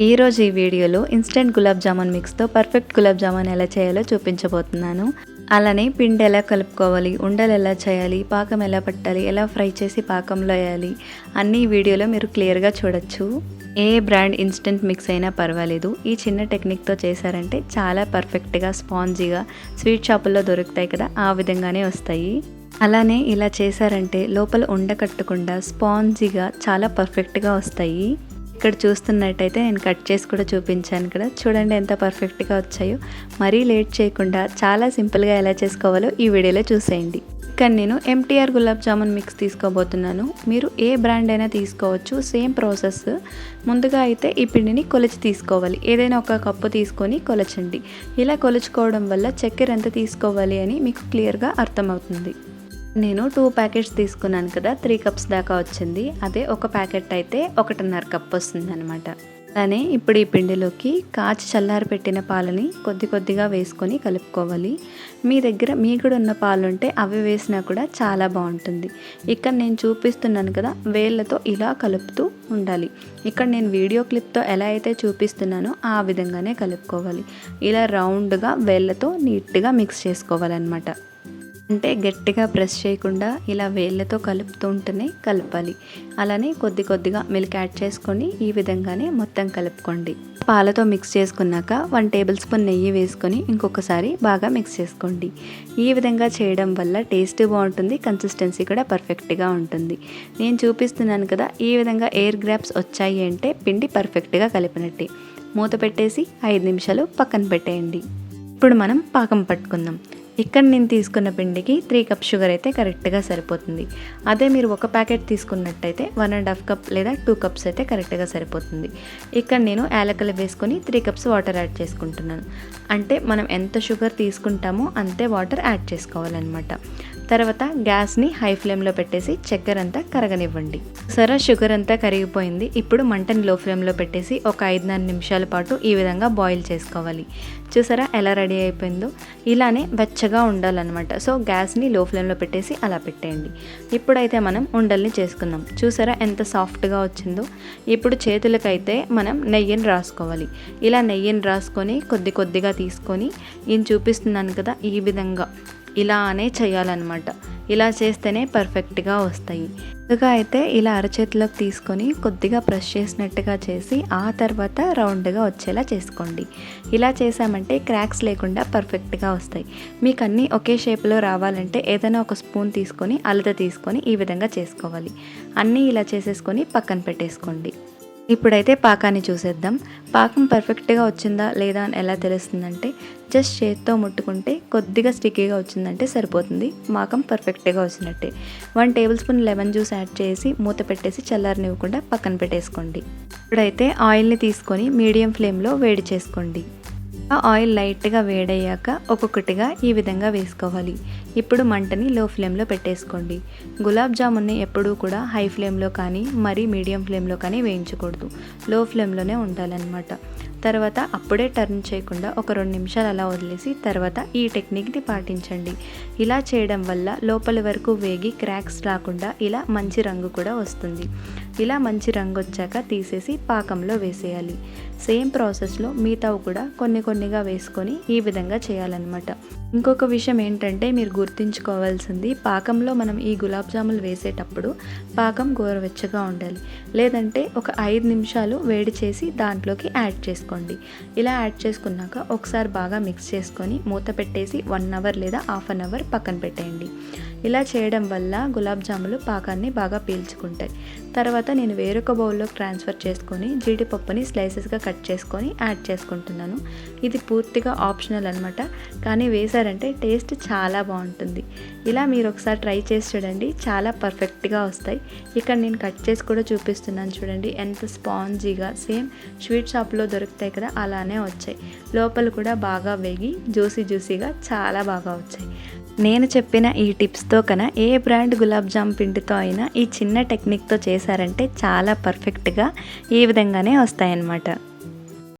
ఈరోజు ఈ వీడియోలో ఇన్స్టెంట్ గులాబ్ జామున్ మిక్స్తో పర్ఫెక్ట్ గులాబ్ జామున్ ఎలా చేయాలో చూపించబోతున్నాను. అలానే పిండి ఎలా కలుపుకోవాలి ఉండలు ఎలా చేయాలి పాకం ఎలా పట్టాలి ఎలా ఫ్రై చేసి పాకంలో వేయాలి అన్ని వీడియోలో మీరు క్లియర్గా చూడొచ్చు. ఏ బ్రాండ్ ఇన్స్టెంట్ మిక్స్ అయినా పర్వాలేదు. ఈ చిన్న టెక్నిక్తో చేశారంటే చాలా పర్ఫెక్ట్గా స్పాంజీగా స్వీట్ షాపుల్లో దొరుకుతాయి కదా ఆ విధంగానే వస్తాయి. అలానే ఇలా చేశారంటే లోపల ఉండకట్టకుండా స్పాంజీగా చాలా పర్ఫెక్ట్గా వస్తాయి. ఇక్కడ చూస్తున్నట్టయితే నేను కట్ చేసి కూడా చూపించాను ఇక్కడ. చూడండి ఎంత పర్ఫెక్ట్గా వచ్చాయో. మరీ లేట్ చేయకుండా చాలా సింపుల్గా ఎలా చేసుకోవాలో ఈ వీడియోలో చూసేయండి. ఇక్కడ నేను ఎంటీఆర్ గులాబ్ జామున్ మిక్స్ తీసుకోబోతున్నాను. మీరు ఏ బ్రాండ్ అయినా తీసుకోవచ్చు. సేమ్ ప్రాసెస్ ముందుగా అయితే ఈ పిండిని కొలిచి తీసుకోవాలి. ఏదైనా ఒక కప్పు తీసుకొని కొలచండి. ఇలా కొలుచుకోవడం వల్ల చక్కెర ఎంత తీసుకోవాలి అని మీకు క్లియర్గా అర్థమవుతుంది. నేను టూ ప్యాకెట్స్ తీసుకున్నాను కదా త్రీ కప్స్ దాకా వచ్చింది. అదే ఒక ప్యాకెట్ అయితే ఒకటిన్నర కప్ వస్తుంది అనమాట అలానే ఇప్పుడు ఈ పిండిలోకి కాచి చల్లారి పెట్టిన పాలని కొద్ది కొద్దిగా వేసుకొని కలుపుకోవాలి. మీ దగ్గర మీ కూడా ఉన్న పాలు ఉంటే అవి వేసినా కూడా చాలా బాగుంటుంది. ఇక్కడ నేను చూపిస్తున్నాను కదా వేళ్ళతో ఇలా కలుపుతూ ఉండాలి. ఇక్కడ నేను వీడియో క్లిప్తో ఎలా అయితే చూపిస్తున్నానో ఆ విధంగానే కలుపుకోవాలి. ఇలా రౌండ్గా వేళ్ళతో నీట్గా మిక్స్ చేసుకోవాలన్నమాట. అంటే గట్టిగా ప్రెస్ చేయకుండా ఇలా వేళ్ళతో కలుపుతూ ఉంటేనే కలపాలి. అలానే కొద్ది కొద్దిగా మిల్క్ యాడ్ చేసుకొని ఈ విధంగానే మొత్తం కలుపుకోండి. పాలతో మిక్స్ చేసుకున్నాక వన్ టేబుల్ స్పూన్ నెయ్యి వేసుకొని ఇంకొకసారి బాగా మిక్స్ చేసుకోండి. ఈ విధంగా చేయడం వల్ల టేస్ట్ బాగుంటుంది కన్సిస్టెన్సీ కూడా పర్ఫెక్ట్గా ఉంటుంది. నేను చూపిస్తున్నాను కదా ఈ విధంగా ఎయిర్ గ్రాప్స్ వచ్చాయి అంటే పిండి పర్ఫెక్ట్గా కలిపినట్టే. మూత పెట్టేసి ఐదు నిమిషాలు పక్కన పెట్టేయండి. ఇప్పుడు మనం పాకం పట్టుకుందాం. ఇక్కడ నేను తీసుకున్న పిండికి త్రీ కప్ షుగర్ అయితే కరెక్ట్గా సరిపోతుంది. అదే మీరు ఒక ప్యాకెట్ తీసుకున్నట్టయితే వన్ అండ్ హాఫ్ కప్ లేదా టూ కప్స్ అయితే కరెక్ట్గా సరిపోతుంది. ఇక్కడ నేను యాలకలు వేసుకొని త్రీ కప్స్ వాటర్ యాడ్ చేసుకుంటున్నాను. అంటే మనం ఎంత షుగర్ తీసుకుంటామో అంతే వాటర్ యాడ్ చేసుకోవాలన్నమాట. తర్వాత గ్యాస్ని హై ఫ్లేమ్లో పెట్టేసి చక్కెర అంతా కరగనివ్వండి. సరే షుగర్ అంతా కరిగిపోయింది. ఇప్పుడు మంటని లో ఫ్లేమ్లో పెట్టేసి ఒక ఐదున్నర నిమిషాల పాటు ఈ విధంగా బాయిల్ చేసుకోవాలి. చూసారా ఎలా రెడీ అయిపోయిందో? ఇలానే వెచ్చగా ఉండాలన్నమాట. సో గ్యాస్ని లో ఫ్లేమ్లో పెట్టేసి అలా పెట్టేయండి. ఇప్పుడైతే మనం ఉండల్ని చేసుకుందాం. చూసారా ఎంత సాఫ్ట్గా వచ్చిందో? ఇప్పుడు చేతులకైతే మనం నెయ్యిని రాసుకోవాలి. ఇలా నెయ్యిని రాసుకొని కొద్ది కొద్దిగా తీసుకొని నేను చూపిస్తున్నాను కదా ఈ విధంగా. ఇలానే చేయాలన్నమాట. ఇలా చేస్తేనే పర్ఫెక్ట్గా వస్తాయి. ముందుగా అయితే ఇలా అరచేతిలోకి తీసుకొని కొద్దిగా ప్రెస్ చేసినట్టుగా చేసి ఆ తర్వాత రౌండ్గా వచ్చేలా చేసుకోండి. ఇలా చేసామంటే క్రాక్స్ లేకుండా పర్ఫెక్ట్గా వస్తాయి. మీకు అన్నీ ఒకే షేప్లో రావాలంటే ఏదైనా ఒక స్పూన్ తీసుకొని అలత తీసుకొని ఈ విధంగా చేసుకోవాలి. అన్నీ ఇలా చేసేసుకొని పక్కన పెట్టేసుకోండి. ఇప్పుడైతే పాకాన్ని చూసేద్దాం. పాకం పర్ఫెక్ట్గా వచ్చిందా లేదా అని ఎలా తెలుస్తుందంటే జస్ట్ చేతితో ముట్టుకుంటే కొద్దిగా స్టిక్కీగా వచ్చిందంటే సరిపోతుంది. పాకం పర్ఫెక్ట్గా వచ్చినట్టే. One tablespoon lemon juice add చేసి మూత పెట్టేసి చల్లారనివ్వకుండా పక్కన పెట్టేసుకోండి. ఇప్పుడైతే ఆయిల్ని తీసుకొని మీడియం ఫ్లేమ్లో వేడి చేసుకోండి. ఆయిల్ లైట్గా వేడయ్యాక ఒక్కొక్కటిగా ఈ విధంగా వేసుకోవాలి. ఇప్పుడు మంటని లో ఫ్లేమ్లో పెట్టేసుకోండి. గులాబ్ జామున్ని ఎప్పుడూ కూడా హై ఫ్లేమ్లో కానీ మరీ మీడియం ఫ్లేమ్లో కానీ వేయించకూడదు. లో ఫ్లేమ్లోనే ఉండాలన్నమాట. తర్వాత అప్పుడే టర్న్ చేయకుండా ఒక రెండు నిమిషాలు అలా వదిలేసి తర్వాత ఈ టెక్నిక్ని పాటించండి. ఇలా చేయడం వల్ల లోపలి వరకు వేగి క్రాక్స్ రాకుండా ఇలా మంచి రంగు కూడా వస్తుంది. ఇలా మంచి రంగు వచ్చాక తీసేసి పాకంలో వేసేయాలి. సేమ్ ప్రాసెస్లో మిగతావి కూడా కొన్ని కొన్నిగా వేసుకొని ఈ విధంగా చేయాలన్నమాట. ఇంకొక విషయం ఏంటంటే మీరు గుర్తుంచుకోవాల్సింది పాకంలో మనం ఈ గులాబ్ జాములు వేసేటప్పుడు పాకం గోరవెచ్చగా ఉండాలి. లేదంటే ఒక ఐదు నిమిషాలు వేడి చేసి దాంట్లోకి యాడ్ చేసుకోండి. ఇలా యాడ్ చేసుకున్నాక ఒకసారి బాగా మిక్స్ చేసుకొని మూత పెట్టేసి వన్ అవర్ లేదా హాఫ్ అన్ అవర్ పక్కన పెట్టేయండి. ఇలా చేయడం వల్ల గులాబ్ జాములు పాకాన్ని బాగా పీల్చుకుంటాయి. తర్వాత నేను వేరొక బౌల్లోకి ట్రాన్స్ఫర్ చేసుకొని జీడిపప్పుని స్లైసెస్గా కట్ చేసుకొని యాడ్ చేసుకుంటున్నాను. ఇది పూర్తిగా ఆప్షనల్ అనమాట కానీ వేశారంటే టేస్ట్ చాలా బాగుంటుంది. ఇలా మీరు ఒకసారి ట్రై చేసి చూడండి. చాలా పర్ఫెక్ట్గా వస్తాయి. ఇక్కడ నేను కట్ చేసి కూడా చూపిస్తున్నాను చూడండి. ఎంత స్పాంజీగా సేమ్ స్వీట్ షాప్లో దొరుకుతాయి కదా అలానే వచ్చాయి. లోపల కూడా బాగా వేగి జ్యూసీ జ్యూసీగా చాలా బాగా వచ్చాయి. నేను చెప్పిన ఈ టిప్స్తో కన్నా ఏ బ్రాండ్ గులాబ్ జామ్ పిండితో అయినా ఈ చిన్న టెక్నిక్తో చేశారంటే చాలా పర్ఫెక్ట్గా ఈ విధంగానే వస్తాయన్నమాట.